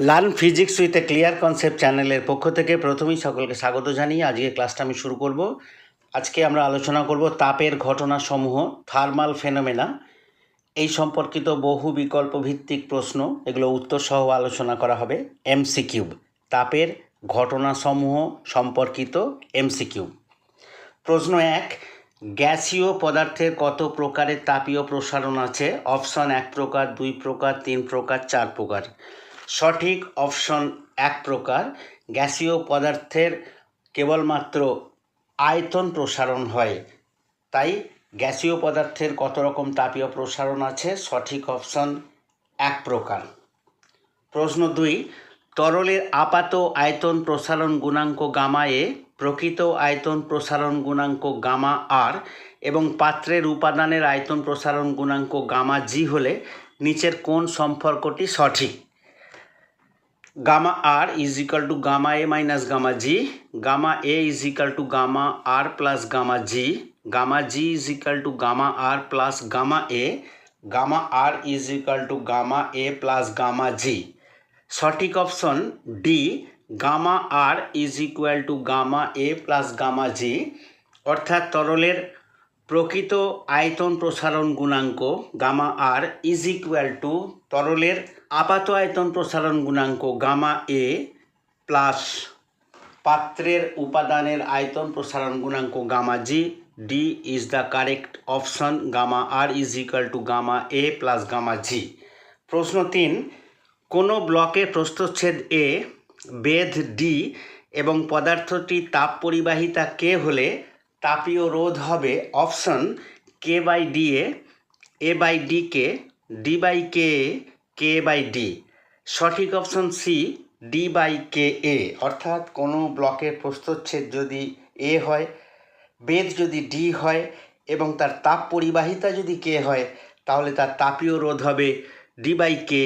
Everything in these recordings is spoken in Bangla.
Learn physics with a clear concept চ্যানেলের পক্ষ থেকে প্রথমেই সকলকে স্বাগত জানিয়ে আজকে ক্লাসটা আমি শুরু করব। আজকে আমরা আলোচনা করব তাপের ঘটনাসমূহ, থার্মাল ফেনোমেনা, এই সম্পর্কিত বহু বিকল্প ভিত্তিক প্রশ্ন, এগুলো উত্তর সহ আলোচনা করা হবে, এমসিকিউ, তাপের ঘটনাসমূহ সম্পর্কিত এমসিকিউ। প্রশ্ন এক, গ্যাসীয় পদার্থের কত প্রকারের তাপীয় প্রসারণ আছে? অপশন এক প্রকার, দুই প্রকার, তিন প্রকার, চার প্রকার। সঠিক অপশন এক প্রকার। গ্যাসীয় পদার্থের কেবলমাত্র আয়তন প্রসারণ হয়। তাই গ্যাসীয় পদার্থের কত রকম তাপীয় প্রসারণ আছে? সঠিক অপশন এক প্রকার। প্রশ্ন দুই, তরলের আপাত আয়তন প্রসারণ গুণাঙ্ক গামা এ প্রকৃত আয়তন প্রসারণ গুণাঙ্ক গামা আর এবং পাত্রের উপাদানের আয়তন প্রসারণ গুণাঙ্ক গামা জি হলে নিচের কোন সম্পর্কটি সঠিক? Gamma R is equal to gamma A minus gamma G gamma A is equal to gamma R plus gamma G gamma G is equal to gamma R plus gamma A gamma R is equal to gamma A plus gamma G সঠিক option D gamma R is equal to gamma A plus gamma G অর্থাৎ তরলের প্রকৃত আয়তন প্রসারণ গুণাঙ্ক gamma R is equal to তরলের আপাত আয়তন প্রসারণ গুণাঙ্ক গামা এ প্লাস পাত্রের উপাদানের আয়তন প্রসারণ গুণাঙ্ক gamma G. D is the correct option gamma R is equal to gamma A plus gamma G. প্রশ্ন তিন, কোনো ব্লকে প্রস্থচ্ছেদ এ বেধ ডি এবং পদার্থটি তাপ পরিবাহিতা কে হলে তাপীয় রোধ হবে option K by D A A by D K, D by K K by D. সঠিক option C, D by K A. অর্থাৎ কোনো ব্লকের প্রস্থচ্ছেদ যদি এ হয় বেদ যদি ডি হয়, এবং তার তাপ পরিবাহিতা যদি কে হয়, তাহলে তার তাপীয় রোধ হবে D by K,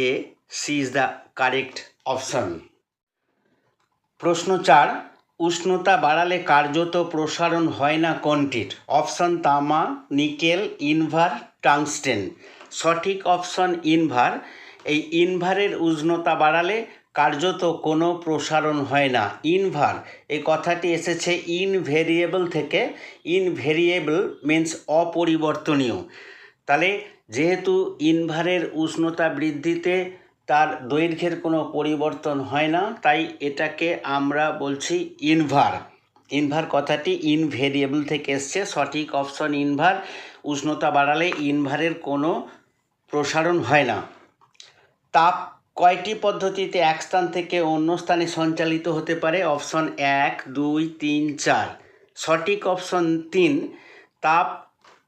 C is the correct option. প্রশ্ন চার উষ্ণতা বাড়ালে কার্যত প্রসারণ হয় না কোনটির? অপশন তামা, নিকেল, ইনভার, টাংস্টেন। সঠিক অপশন ইনভার। এই ইনভারের উষ্ণতা বাড়ালে কার্যত কোনো প্রসারণ হয় না। ইনভার এই কথাটি এসেছে ইনভেরিয়েবল থেকে। ইনভেরিয়েবল মিন্স অপরিবর্তনীয়। তাহলে যেহেতু ইনভারের উষ্ণতা বৃদ্ধিতে তার দৈর্ঘ্যের কোনো পরিবর্তন হয় না, তাই এটাকে আমরা বলছি ইনভার ইনভার কথাটি ইনভেরিয়েবল থেকে এসছে, সঠিক অপশন ইনভার উষ্ণতা বাড়ালে ইনভারের কোনো প্রসারণ হয় না। তাপ কয়টি পদ্ধতিতে এক স্থান থেকে অন্য স্থানে সঞ্চালিত হতে পারে? অপশন এক, দুই, তিন, চার। সঠিক অপশন তিন, তাপ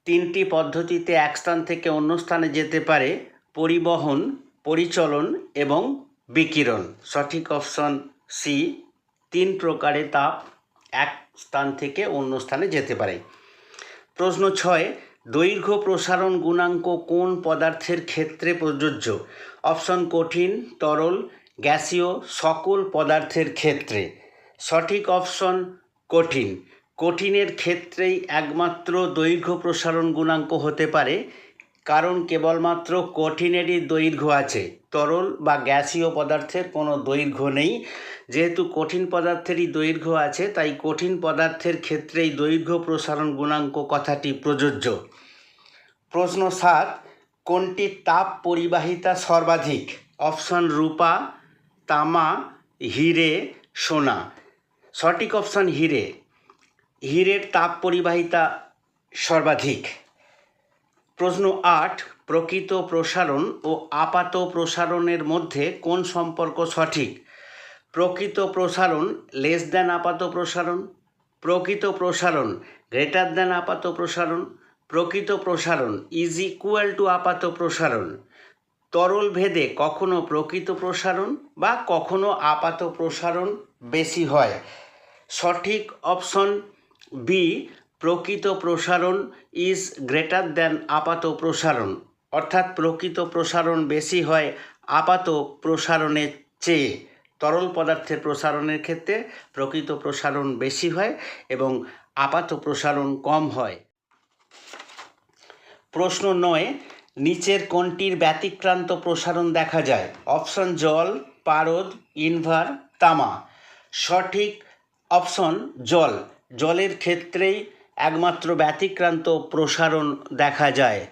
তিনটি পদ্ধতিতে এক স্থান থেকে অন্য স্থানে যেতে পারে। পরিবহন পরিচলন এবং বিকিরণ। সঠিক অপশন সি, তিন প্রকারে তাপ এক স্থান থেকে অন্য স্থানে যেতে পারে। প্রশ্ন ছয়, দৈর্ঘ্য প্রসারণ গুণাঙ্ক কোন পদার্থের ক্ষেত্রে প্রযোজ্য? অপশন কঠিন, তরল, গ্যাসীয়, সকল পদার্থের ক্ষেত্রে। সঠিক অপশন কঠিন। কঠিনের ক্ষেত্রেই একমাত্র দৈর্ঘ্য প্রসারণ গুণাঙ্ক হতে পারে কারণ কেবলমাত্র কঠিনেরই দৈর্ঘ্য আছে। তরল বা গ্যাসীয় পদার্থের কোনো দৈর্ঘ্য নেই। যেহেতু কঠিন পদার্থেরই দৈর্ঘ্য আছে, তাই কঠিন পদার্থের ক্ষেত্রেই দৈর্ঘ্য প্রসারণ গুণাঙ্ক কথাটি প্রযোজ্য। প্রশ্ন সাত, কোনটি তাপ পরিবাহিতা সর্বাধিক? অপশন রূপা, তামা, হিরে, সোনা। সঠিক অপশন হিরে। হিরের তাপ পরিবাহিতা সর্বাধিক। প্রশ্ন আট, প্রকৃত প্রসারণ ও আপাত প্রসারণের মধ্যে কোন সম্পর্ক সঠিক? প্রকৃত প্রসারণ লেস দ্যান আপাত প্রসারণ। প্রকৃত প্রসারণ গ্রেটার দ্যান আপাত প্রসারণ। প্রকৃত প্রসারণ ইজ ইকুয়াল টু আপাত প্রসারণ। তরল ভেদে কখনো প্রকৃত প্রসারণ বা কখনো আপাত প্রসারণ বেশি হয়। সঠিক অপশন বি প্রকৃত প্রসারণ ইজ গ্রেটার দ্যান আপাত প্রসারণ। অর্থাৎ প্রকৃত প্রসারণ বেশি হয় আপাত প্রসারণের চেয়ে। তরল পদার্থের প্রসারণের ক্ষেত্রে প্রকৃত প্রসারণ বেশি হয় এবং আপাত প্রসারণ কম হয়। প্রশ্ন নয়, নিচের কোনটির ব্যতিক্রান্ত প্রসারণ দেখা যায়? অপশন জল, পারদ, ইনভার, তামা। সঠিক অপশন জল। জলের ক্ষেত্রেই একমাত্র ব্যতিক্রান্ত প্রসারণ দেখা যায়।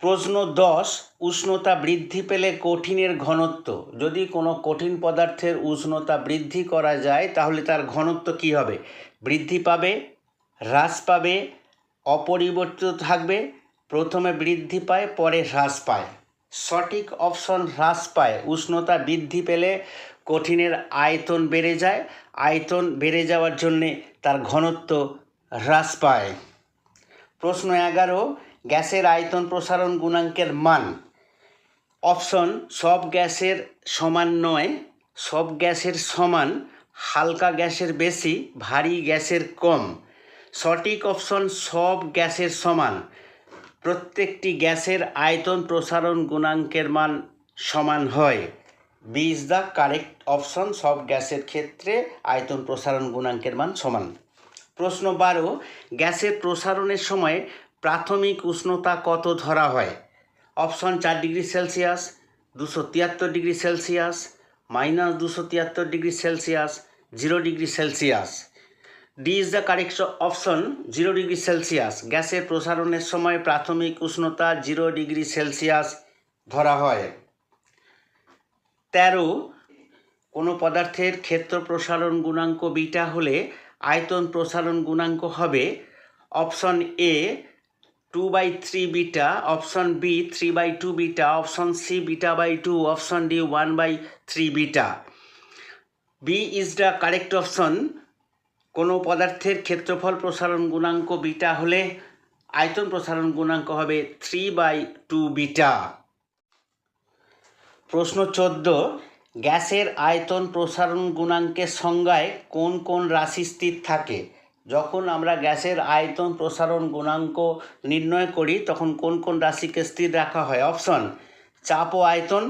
প্রশ্ন দশ, উষ্ণতা বৃদ্ধি পেলে কঠিনের ঘনত্ব। যদি কোনো কঠিন পদার্থের উষ্ণতা বৃদ্ধি করা যায়, তাহলে তার ঘনত্ব কী হবে? বৃদ্ধি পাবে, হ্রাস পাবে, অপরিবর্তিত থাকবে, প্রথমে বৃদ্ধি পায়, পরে হ্রাস পায়। সঠিক অপশন হ্রাস পায়। উষ্ণতা বৃদ্ধি পেলে কঠিনের আয়তন বেড়ে যায়। আয়তন বেড়ে যাওয়ার জন্যে তার ঘনত্ব হ্রাস পায়। প্রশ্ন এগারো, গ্যাসের আয়তন প্রসারণ গুণাঙ্কের মান। অপশন, সব গ্যাসের সমান নয়, সব গ্যাসের সমান, হালকা গ্যাসের বেশি, ভারী গ্যাসের কম। সঠিক অপশন, সব গ্যাসের সমান। প্রত্যেকটি গ্যাসের আয়তন প্রসারণ গুণাঙ্কের মান সমান হয়। B is the correct option, সব গ্যাসের ক্ষেত্রে আয়তন প্রসারণ গুণাঙ্কের মান সমান। প্রশ্ন বারো, গ্যাসের প্রসারণের সময় প্রাথমিক উষ্ণতা কত ধরা হয়? অপশন চার ডিগ্রি সেলসিয়াস, দুশো তিয়াত্তর ডিগ্রি সেলসিয়াস, মাইনাস দুশো তিয়াত্তর degree Celsius, zero degree Celsius. D is the correct option, zero degree Celsius. গ্যাসের প্রসারণের সময় প্রাথমিক উষ্ণতা জিরো ডিগ্রি সেলসিয়াস ধরা হয়। তেরো, কোনো পদার্থের ক্ষেত্র প্রসারণ গুণাঙ্ক বিটা হলে আয়তন প্রসারণ গুণাঙ্ক হবে option A two by three beta option B three by two beta option C beta by two option D one by three beta B is the correct option কোনো পদার্থের ক্ষেত্রফল প্রসারণ গুণাঙ্ক বিটা হলে আয়তন প্রসারণ গুণাঙ্ক হবে থ্রি বাই টু বিটা প্রশ্ন চোদ্দ গ্যাসের আয়তন প্রসারণ গুণাঙ্কের সংজ্ঞায় কোন কোন রাশি স্থির থাকে? যখন আমরা গ্যাসের আয়তন প্রসারণ গুণাঙ্ক নির্ণয় করি, তখন কোন কোন রাশিকে স্থির রাখা হয়? অপশন, চাপ ও আয়তন,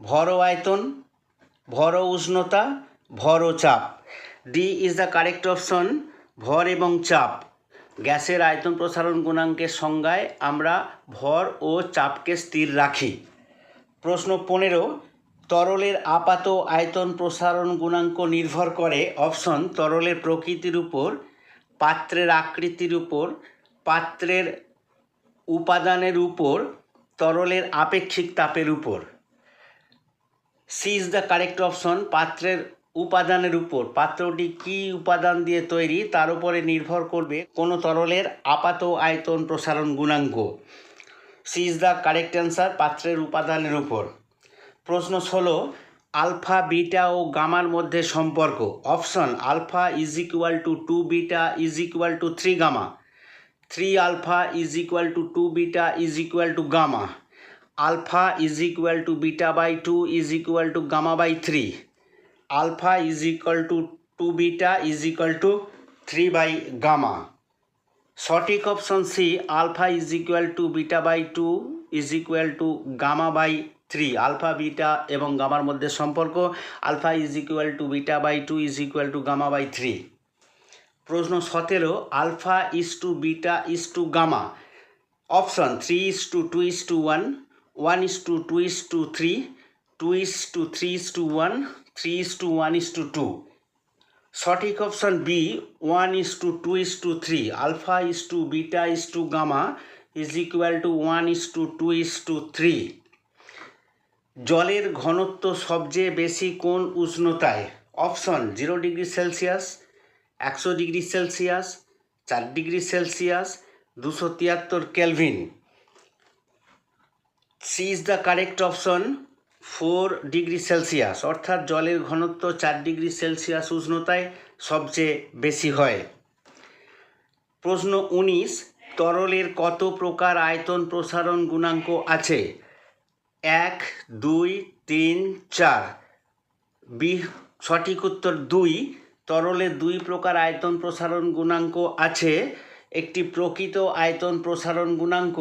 ভর আয়তন, ভর উষ্ণতা, ভর চাপ। D is the correct option ভর এবং চাপ। গ্যাসের আয়তন প্রসারণ গুণাঙ্কের সংজ্ঞায় আমরা ভর ও চাপকে স্থির রাখি। প্রশ্ন পনেরো তরলের আপাত আয়তন প্রসারণ গুণাঙ্ক নির্ভর করে অপশন, তরলের প্রকৃতির উপর, পাত্রের আকৃতির উপর, পাত্রের উপাদানের উপর, তরলের আপেক্ষিক তাপের উপর। C is the correct option পাত্রের উপাদানের উপর। পাত্রটি কী উপাদান দিয়ে তৈরি, তার উপরে নির্ভর করবে কোনো তরলের আপাত আয়তন প্রসারণ গুণাঙ্ক। C is the correct answer পাত্রের উপাদানের উপর। প্রশ্ন ষোলো আলফা বিটা ও গামার মধ্যে সম্পর্ক option alpha is equal to two beta is equal to three gamma three alpha is equal to two beta is equal to gamma alpha is equal to beta by two is equal to gamma by three alpha is equal to two beta is equal to three by gamma সঠিক option C alpha is equal to beta by two is equal to gamma by three alpha beta এবং গামার মধ্যে সম্পর্ক alpha is equal to beta by two is equal to gamma by three প্রশ্ন সতেরো alpha is two beta is to gamma option three is to two is two one one is to two is to three two is to three is two one three is two one is to two সঠিক option B one is to two is to three alpha is two beta is to gamma is equal to one is to two is to three জলের ঘনত্ব সবচেয়ে বেশি কোন উষ্ণতায়? অপশন, জিরো ডিগ্রি সেলসিয়াস, একশো ডিগ্রি সেলসিয়াস, চার ডিগ্রি সেলসিয়াস, দুশো তিয়াত্তর kelvin. C is the correct option, four degree Celsius, অর্থাৎ জলের ঘনত্ব চার ডিগ্রি সেলসিয়াস উষ্ণতায় সবচেয়ে বেশি হয়। প্রশ্ন উনিশ, তরলের কত প্রকার আয়তন প্রসারণ গুণাঙ্ক আছে? এক, দুই, তিন, চার। বি, সঠিক উত্তর দুই। তরলের দুই প্রকার আয়তন প্রসারণ গুণাঙ্ক আছে। একটি প্রকৃত আয়তন প্রসারণ গুণাঙ্ক,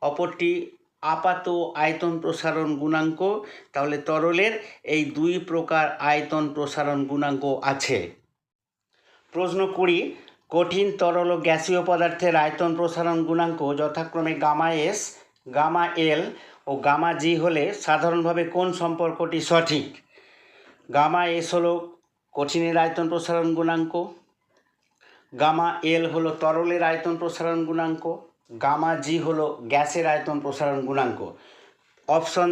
অপরটি আপাত আয়তন প্রসারণ গুণাঙ্ক। তাহলে তরলের এই দুই প্রকার আয়তন প্রসারণ গুণাঙ্ক আছে। প্রশ্ন কুড়ি, কঠিন তরল ও গ্যাসীয় পদার্থের আয়তন প্রসারণ গুণাঙ্ক যথাক্রমে গামা এস, গামা এল ও গামা জি হলে সাধারণভাবে কোন সম্পর্কটি সঠিক? গামা এস হলো কঠিনের আয়তন প্রসারণ গুণাঙ্ক। গামা এল হলো তরলের আয়তন প্রসারণ গুণাঙ্ক। গামা জি হলো গ্যাসের আয়তন প্রসারণ গুণাঙ্ক। Option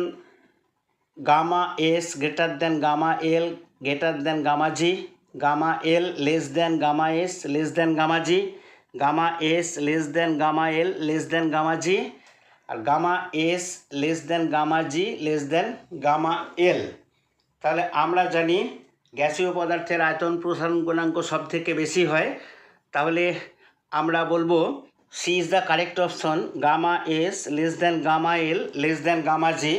gamma S greater than gamma L greater than gamma G. Gamma L less than gamma S less than gamma G. Gamma S less than gamma L less than gamma G. আর gamma S less than gamma G less than gamma L. তাহলে আমরা জানি গ্যাসীয় পদার্থের আয়তন প্রসারণ গুণাঙ্ক সব থেকে বেশি হয়। তাহলে আমরা বলব C is the correct option gamma S less than gamma L less than gamma G.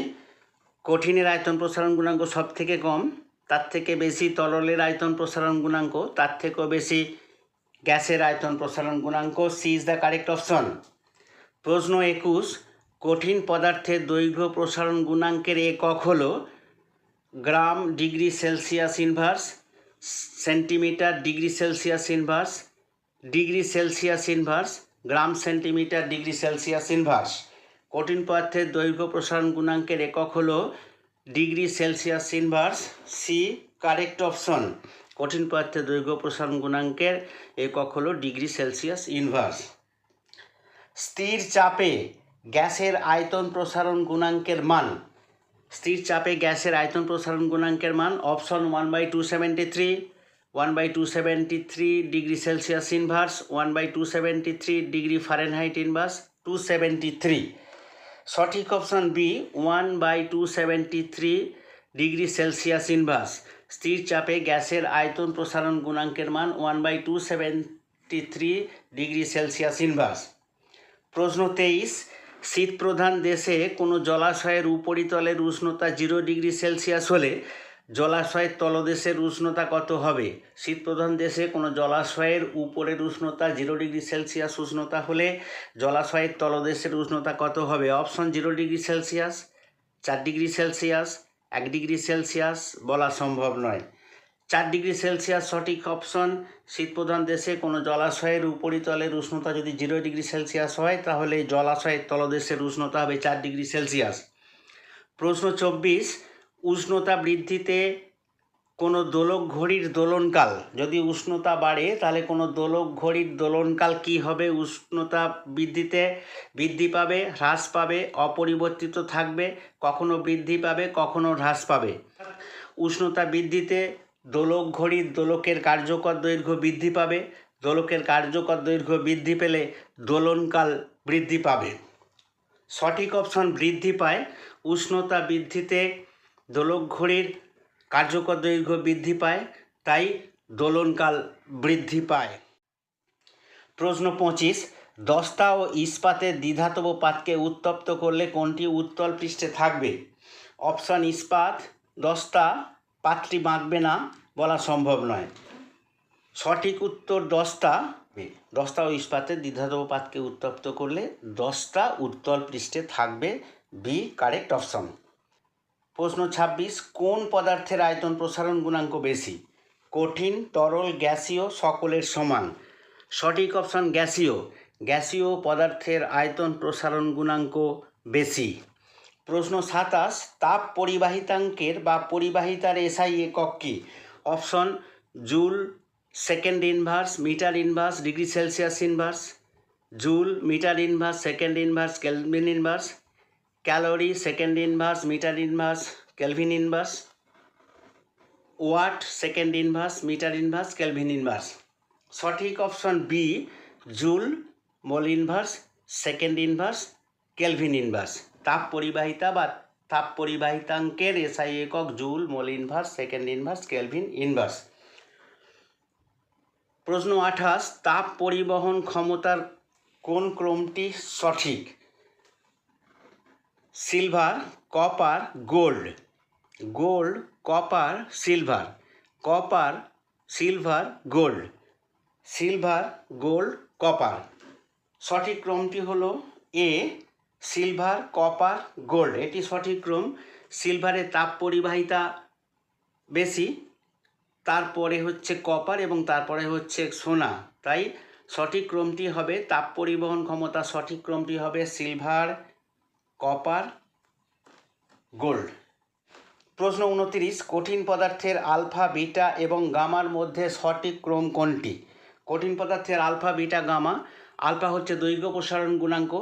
কঠিনের আয়তন প্রসারণ গুণাঙ্ক সব থেকে কম, তার থেকে বেশি তরলের আয়তন প্রসারণ গুণাঙ্ক, তার থেকেও বেশি গ্যাসের আয়তন প্রসারণ গুণাঙ্ক। C is the correct option. প্রশ্ন একুশ কঠিন পদার্থের দৈর্ঘ্য প্রসারণ গুণাঙ্কের একক হল gram degree Celsius inverse, centimetre degree Celsius inverse, degree Celsius inverse, gram centimetre degree Celsius inverse. কঠিন পদার্থের দৈর্ঘ্য প্রসারণ গুণাঙ্কের একক হল degree Celsius inverse C correct option. কঠিন পদার্থের দৈর্ঘ্য প্রসারণ গুণাঙ্কের একক হল ডিগ্রি সেলসিয়াস ইনভার্স। স্থির চাপে গ্যাসের আয়তন প্রসারণ গুণাঙ্কের মান। স্থির চাপে গ্যাসের আয়তন প্রসারণ গুণাঙ্কের মান option one by two seventy three one by two seventy three degree Celsius inverse one by two seventy three degree Fahrenheit inverse two seventy three সঠিক option B one by two seventy three degree Celsius inverse স্থির চাপে গ্যাসের আয়তন প্রসারণ গুণাঙ্কের মান one by two seventy three degree Celsius inverse প্রশ্ন তেইশ শীত প্রধান দেশে কোনো জলাশয়ের উপরিতলের উষ্ণতা জিরো ডিগ্রি সেলসিয়াস হলে জলাশয়ের তলদেশের উষ্ণতা কত হবে? শীত প্রধান দেশে কোনো জলাশয়ের উপরের উষ্ণতা জিরো ডিগ্রি সেলসিয়াস উষ্ণতা হলে জলাশয়ের তলদেশের উষ্ণতা কত হবে? অপশন জিরো ডিগ্রি সেলসিয়াস, চার ডিগ্রি সেলসিয়াস, এক ডিগ্রি সেলসিয়াস বলা সম্ভব নয়। চার ডিগ্রি সেলসিয়াস সঠিক অপশন। শীতপ্রধান দেশে কোনো জলাশয়ের উপরিতলের উষ্ণতা যদি জিরো ডিগ্রি সেলসিয়াস হয়, তাহলে জলাশয়ের তলদেশের উষ্ণতা হবে চার ডিগ্রি সেলসিয়াস। প্রশ্ন চব্বিশ, উষ্ণতা বৃদ্ধিতে কোনো দোলক ঘড়ির দোলনকাল? যদি উষ্ণতা বাড়ে, তাহলে কোনো দোলক ঘড়ির দোলনকাল কি হবে? উষ্ণতা বৃদ্ধিতে বৃদ্ধি পাবে, হ্রাস পাবে, অপরিবর্তিত থাকবে, কখনো বৃদ্ধি পাবে, কখনো হ্রাস পাবে। উষ্ণতা বৃদ্ধিতে দোলক ঘড়ির দোলকের কার্যকর দৈর্ঘ্য বৃদ্ধি পাবে। দোলকের কার্যকর দৈর্ঘ্য বৃদ্ধি পেলে দোলনকাল বৃদ্ধি পাবে। সঠিক অপশন বৃদ্ধি পায়। উষ্ণতা বৃদ্ধিতে দোলক ঘড়ির কার্যকর দৈর্ঘ্য বৃদ্ধি পায়, তাই দোলনকাল বৃদ্ধি পায়। প্রশ্ন পঁচিশ, দস্তা ও ইস্পাতের দ্বিধাতব পাতকে উত্তপ্ত করলে কোনটি উত্তল পৃষ্ঠে থাকবে? অপশান ইস্পাত, দস্তা পাতটি বাঁধবে না বলা সম্ভব নয়। সঠিক উত্তর দশটা দশটা ও ইস্পাতের দ্বিধাতব পাতকে উত্তপ্ত করলে দশটা উত্তল পৃষ্ঠে থাকবে বি কারেক্ট অপশন। প্রশ্ন ছাব্বিশ, কোন পদার্থের আয়তন প্রসারণ গুণাঙ্ক বেশি? কঠিন, তরল, গ্যাসীয়, সকলের সমান। সঠিক অপশন গ্যাসীয়। গ্যাসীয় পদার্থের আয়তন প্রসারণ গুণাঙ্ক বেশি। প্রশ্ন সাতাশ, তাপ পরিবাহিতাঙ্কের বা পরিবাহিতার এসআই একক কি? Option, joule, second inverse, metre inverse, degree Celsius inverse, joule, metre inverse, second inverse, kelvin inverse, calorie, second inverse, metre inverse, kelvin inverse, watt, second inverse, metre inverse, kelvin inverse. সঠিক option B joule, mole inverse, second inverse, kelvin inverse. তাপ পরিবাহিতা বা তাপ পরিবাহিতাঙ্কের এসআই একক joule, mole inverse second inverse kelvin inverse প্রশ্ন আঠাশ, তাপ পরিবহন ক্ষমতার কোন ক্রমটি সঠিক? Silver copper gold gold copper silver copper silver gold silver gold copper সঠিক ক্রমটি হলো এ সিলভার, কপার, গোল্ড, এটি সঠিক ক্রম সিলভারের তাপ পরিবাহিতা বেশি, তারপরে হচ্ছে কপার এবং তারপরে হচ্ছে সোনা, তাই সঠিক ক্রমটি হবে তাপ পরিবহন ক্ষমতা, সঠিক ক্রমটি হবে সিলভার, কপার, গোল্ড। প্রশ্ন উনতিরিশ, কঠিন পদার্থের আলফা, বিটা এবং গামার মধ্যে সঠিক ক্রম কোনটি? কঠিন পদার্থের আলফা, বিটা, গামা, আলফা হচ্ছে দৈর্ঘ্য প্রসারণ গুণাঙ্ক।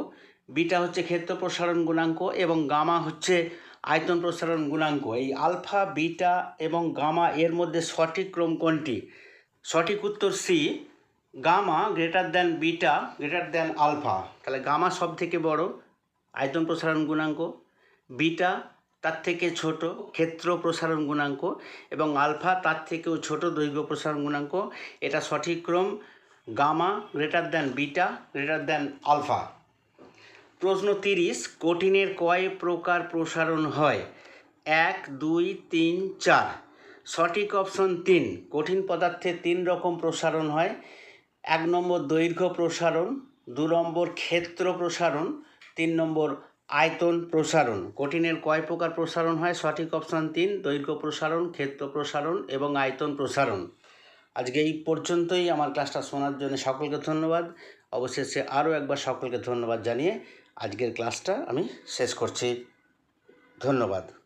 বিটা হচ্ছে ক্ষেত্র প্রসারণ গুণাঙ্ক এবং গামা হচ্ছে আয়তন প্রসারণ গুণাঙ্ক। এই আলফা, বিটা এবং গামা এর মধ্যে সঠিক ক্রম কোনটি? সঠিক উত্তর C gamma greater than beta greater than alpha. তাহলে গামা সব থেকে বড় আয়তন প্রসারণ গুণাঙ্ক, বিটা তার থেকে ছোট ক্ষেত্র প্রসারণ গুণাঙ্ক এবং আলফা তার থেকেও ছোট দৈর্ঘ্য প্রসারণ গুণাঙ্ক। এটা সঠিক ক্রম, gamma greater than beta greater than alpha. প্রশ্ন তিরিশ, কঠিনের কয় প্রকার প্রসারণ হয়? এক, দুই, তিন, চার। সঠিক অপশন তিন, কঠিন পদার্থে তিন রকম প্রসারণ হয়। এক নম্বর দৈর্ঘ্য প্রসারণ, দু নম্বর ক্ষেত্র প্রসারণ, তিন নম্বর আয়তন প্রসারণ। কঠিনের কয় প্রকার প্রসারণ হয়? সঠিক অপশন তিন, দৈর্ঘ্য প্রসারণ, ক্ষেত্র প্রসারণ এবং আয়তন প্রসারণ। আজকে এই পর্যন্তই আমার ক্লাসটা শোনার জন্য সকলকে ধন্যবাদ। অবশেষে আরও একবার সকলকে ধন্যবাদ জানিয়ে আজকের ক্লাসটা আমি শেষ করছি। ধন্যবাদ।